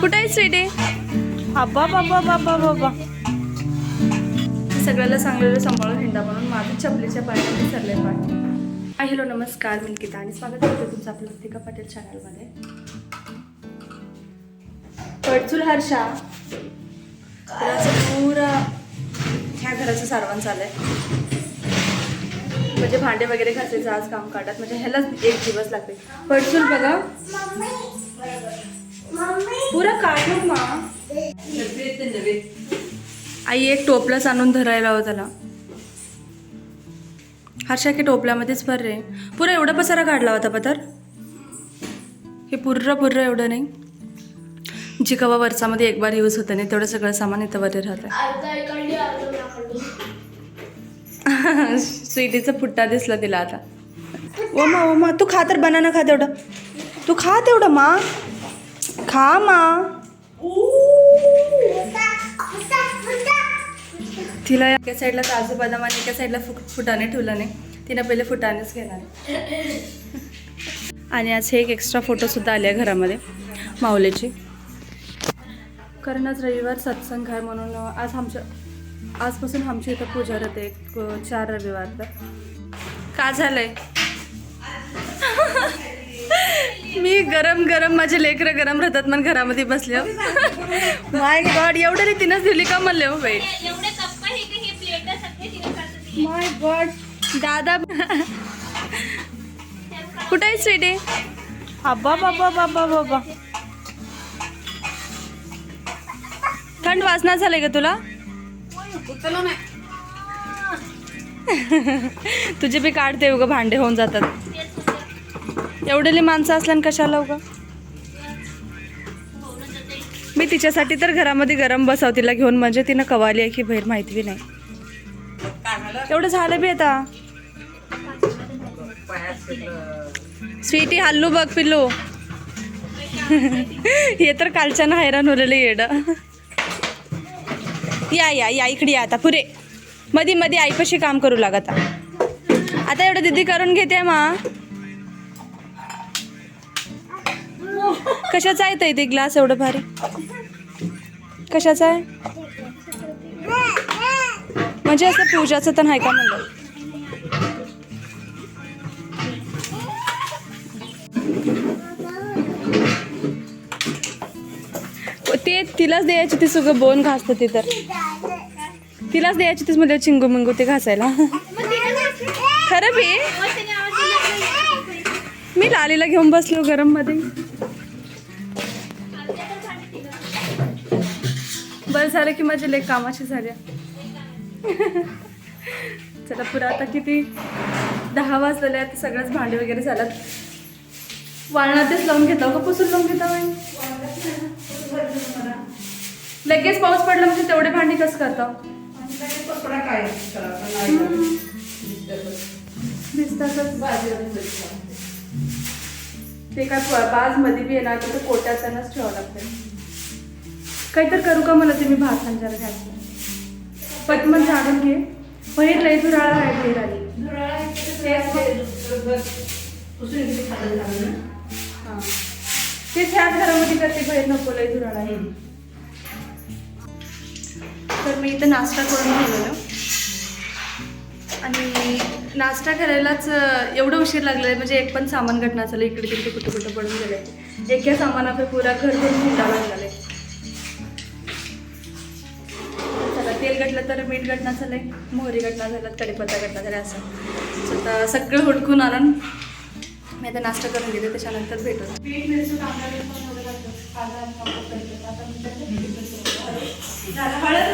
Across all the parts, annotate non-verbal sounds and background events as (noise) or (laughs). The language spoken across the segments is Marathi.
कुठे आहे स्वीटी? अब्बा बाबा बाबा बाबा सगळ्याला सांगलेलं सांभाळून हिंडा म्हणून माझ्या चपलीच्या पायामध्ये सरले पाय. हॅलो नमस्कार मी निकिता आणि स्वागत करतो तुमचं आपलं लतिका पाटील चॅनलमध्ये पडचूल हर्षा. तर असं पुरा ह्या घराचं सारवण चाललंय. म्हणजे भांडे वगैरे घासायचं आज काम काढतात म्हणजे ह्यालाच एक दिवस लागते. पडचूल बघा. पुरा काढू मा. आई एक टोपलाच आणून धरायला हो त्याला. हर्षा की टोपल्यामध्येच भर रे. पुरा एवढा पसारा काढला होता पतर हे पुर्र पुर्र एवढं नाही. जी कवा वर्षामध्ये एक बार यूज होतं नाही तेवढं सगळं सामान इथं वरे राहतं. (laughs) स्वीटीचा फुट्टा दिसला तिला आता. ओमा ओमा तू खा तर बनाना खा तेवढं. तू खा तेवढं मा. खा मा. तिला एका साईडला काजू बदाम आणि एका साईडला फुट फुटाणे ठेवलं नाही. तिनं पहिले फुटाणेच घेणार. आणि आज हे एक एक्स्ट्रा फोटोसुद्धा आले आहे घरामध्ये माऊलीची. कारण आज रविवार सत्संग आहे म्हणून आज आमच्या आजपासून आमची इथं पूजा राहते एक चार रविवार तर. का झालंय? (laughs) मी गरम गरम माझे लेकरं गरम राहतात मग घरामध्ये बसले माय गॉड एवढं तिनंच दिली का म्हणले हो बाई? माय गॉड दादा कुठे आहे स्वीटी? अब्बा बाबा बाबा बाबा थंड वासना झालंय का तुला? (laughs) तुझे बी काढते उगं भांडे होऊन जातात. एवढेली माणसं असल्यान कशाला उगं? मी तिच्यासाठी तर घरामध्ये गरम बसाव तिला घेऊन म्हणजे तिनं कवाली आहे की बाहेर माहिती नाही. एवढं झालं बी आता. स्वीटी हल्लू बघ पिल्लू. (laughs) हे तर कालच्यानं हैराण उरलेलं येड. या या या इकडे या आता पुरे. मधी मधी आईपाशी काम करू लागत आता. एवढं दिदी करून घेते मा. कशाचा आहे ते ते ग्लास एवढं भारी? कशाचा आहे? म्हणजे असं पूजाचं तर नाही का म्हणलं? तिलाच द्यायची ती सगळं बोन घासतं ती तर. तिलाच द्यायची तीच मध्ये चिंगू मिंगू ते घासायला. खरं बी. मी लालीला घेऊन बसलो हो गरममध्ये. बरं झालं की माझे लेख कामाशी झाल्या चला पुरा आता किती? दहा वाजलेले आहेत सगळंच भांडे वगैरे झालं वाळणातच लावून घेता का? पुसून लावून घेता बाई? लगेच पाऊस पडला म्हणजे तेवढे भांडी कसं करता? दिसतातच ते काय बाजमध्ये बी येणार तर कोट्यातच ठेवावं लागतं. काहीतरी करू का मला ते मी भात संचार घ्यायचं पटमन झाडून घे. बाहेर लई धुराळा आहे बाहेर आली हां. तेच ह्याच घरामध्ये करते बाहेर नको लई धुराळा आहे. तर मी इथं नाश्ता करून ठेवलेलं. आणि नाश्ता करायलाच एवढं उशीर लागलं आहे म्हणजे एक पण सामान घटना झालं इकडे तिकडे कुठं कुठं पडून गेलं एक एका सामानाचं पुरा घर भरून हिंडा लागलं आहे. चला तेल घटलं तर मीठ घटना झालं आहे मोहरी घटना झाला कढीपत्ता घटना झाला असं. आता सगळं हुडकून आणून मी आता नाश्ता करून घेते त्याच्यानंतर भेटू. एवढं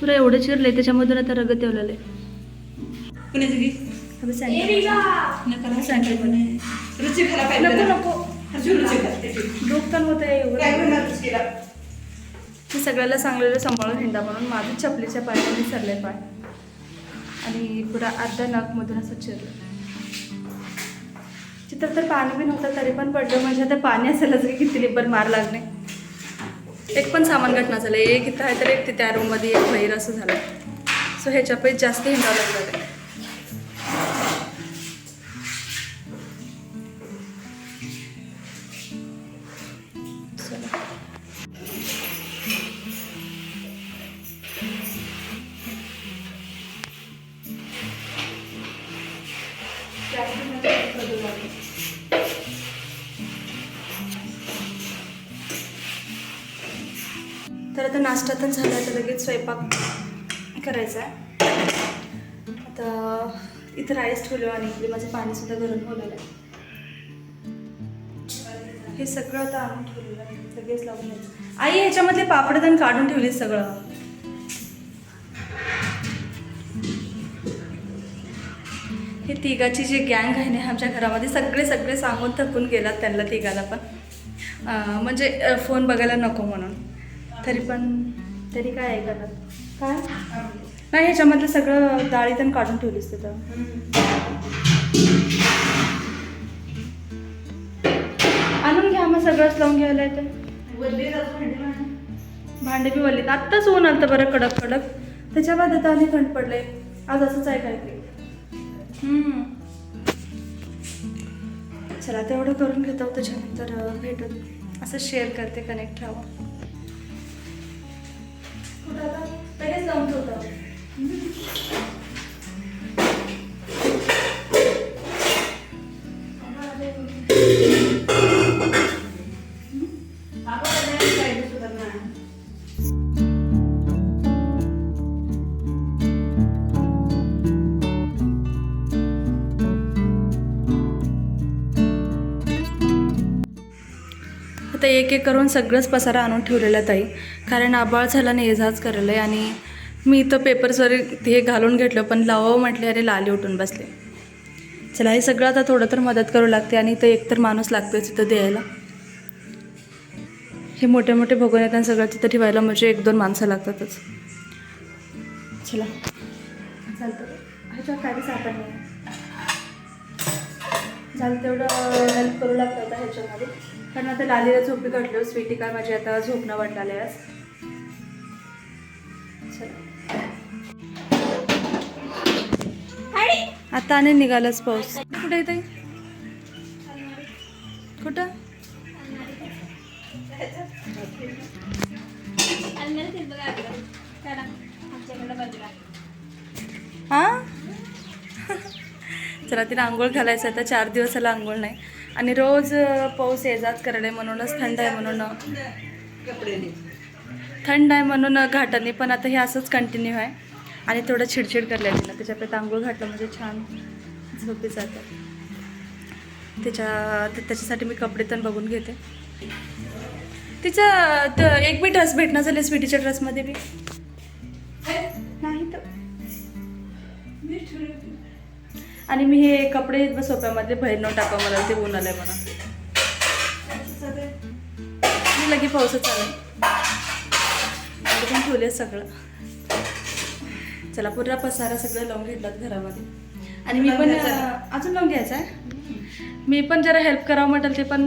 पुरा एवढं चिरलंय त्याच्यामधून आता रगत ठेवलेलं आहे मी सगळ्याला सांगलेलं सांभाळून हिंडा म्हणून. माझं चपलीच्या पायामध्ये सरले पाय. आणि पुरा अर्धा नाकमधून असं चिरलं चित्र तर पाणी बी नव्हतं तरी पण पडलं. म्हणजे आता पाणी असेलच की किती लिपर मार लागणे. एक पण सामान घटना झालं. एक इथं आहे तर एक तिथे रूममध्ये एक बाहेर असं झालं. सो ह्याच्या पैसे जास्त हिंडावं लागलं तर आता नाश्ता पण झाला तर लगेच स्वयंपाक करायचा आहे. आता इथं राईस ठेवलो आणि इकडे माझं पाणीसुद्धा गरम ठेवलेलं आहे हे सगळं आता आणून ठेवलेलं आहे. लगेच लावून द्यायचं आई ह्याच्यामधले पापडदान काढून ठेवली सगळं. हे तिघाची जी गँग आहे ना आमच्या घरामध्ये सगळे सगळे सांगून थकून गेलात त्यांना तिघाला पण. म्हणजे फोन बघायला नको म्हणून. तरी पण तरी काय आहे करणार काय? नाही ह्याच्यामधलं सगळं डाळी पण काढून ठेवलीस तिथं आणून घ्या मग सगळंच लावून घ्यायला येतं भांडे बी वल्लीत आत्ताच ऊन आलं बरं कडक कडक. त्याच्या बाद आता आणि थंड पडलंय. आज असंच आहे काय ते. चला तेवढं करून घेतो. त्याच्यानंतर अं, भेटत असं शेअर करते कनेक्ट राहावं कुठं आता? एक एक करून सगळंच पसारा आणून ठेवलेला ताई. कारण आबाळ झाला नाही एजाज करायला आहे आणि मी इथं पेपर्सवर हे घालून घेतलं पण लावावं म्हटले अरे लाली उठून बसले. चला हे सगळं आता थोडं तर मदत करू लागते आणि इथं एकतर माणूस लागतोच इथं द्यायला. हे मोठे मोठे भगवून येतात सगळं तिथं ठेवायला म्हणजे एक दोन माणसं लागतातच. चला. चालतं ह्याच्यावर काय सापड नाही. झालं तेवढं हेल्प करू लागतं ह्याच्यामध्ये. कारण आता लालीला झोपी काढलो स्वीटी काय माझी आता झोपणं वाटलं आज चला. आता आणि निघालाच पाऊस. कुठे येते कुठं. हां? (laughs) चला तिला आंघोळ घालायचं. आता चार दिवस झाला आंघोळ नाही. आणि रोज पाऊस येजाच करायला म्हणूनच थंड आहे म्हणून. थंड आहे म्हणून घाटाने पण आता हे असंच कंटिन्यू आहे. आणि थोडं चिडचिड करल्या ना त्याच्यापर्यंत तांबूळ घातलं म्हणजे छान झोपी जातं. त्याच्या त्याच्यासाठी मी कपडे पण बघून घेते. तिचा एक बी ड्रेस भेटणं झाले स्वीटीच्या ड्रेसमध्ये बी. आणि मी हे कपडे सोप्यामधले बाहेर न टाका मला ते ऊन आलंय मला मी लगे पावसाच आलाय पण ठेवले सगळं. चला पुरा पसारा सगळं लावून घेतलात घरामध्ये. आणि मी पण अजून लावून घ्यायचं आहे? मी पण जरा हेल्प करावं म्हटलं ते पण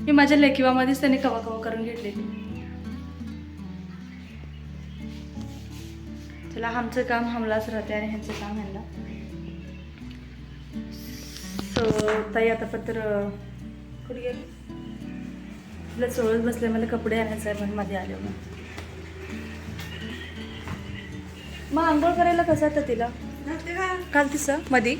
मी माझ्या लेखिवामध्येच त्यांनी कवा कवा करून घेतलेली चला आमचं काम हमलाच राहते आणि ह्यांचं काम ह्यांना. सो ताई आता पत्र कुठे गेली? तिला चोळत बसले मला कपडे आणायचं आहे म्हणून मध्ये आले मग मग आंघोळ करायला कसं आता तिला? काल तिचं मधी?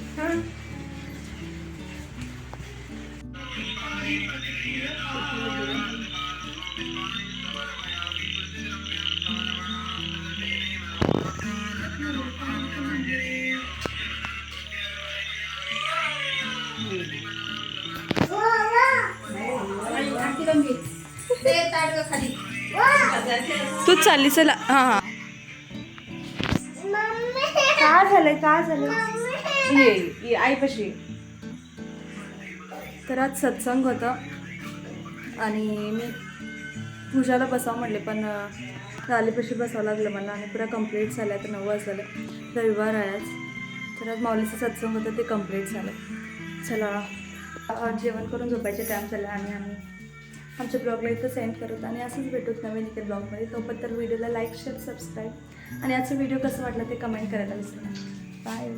तूच चालली चला. हां हां. का झालंय का झालं ये ये आईपाशी ये. तर आज सत्संग होता. आणि मी पूजाला बसावं म्हटले पण रालीपाशी बसावं लागलं मला आणि पुरा कंप्लीट झालं तर नऊ वाजलं रविवार आहे आज. तर आज माऊलीचं सत्संग होतं ते कंप्लीट झालं चला. जेवण करून झोपायचे टाईम झाला आणि आम्ही आमच्या ब्लॉगला इथं सेंड करत आणि असंच भेटूत नवीन इथे ब्लॉगमध्ये तोपर्यंत तर व्हिडिओला लाईक शेअर सबस्क्राईब आणि आजचा व्हिडिओ कसं वाटला ते कमेंट करायला विसरू नका. बाय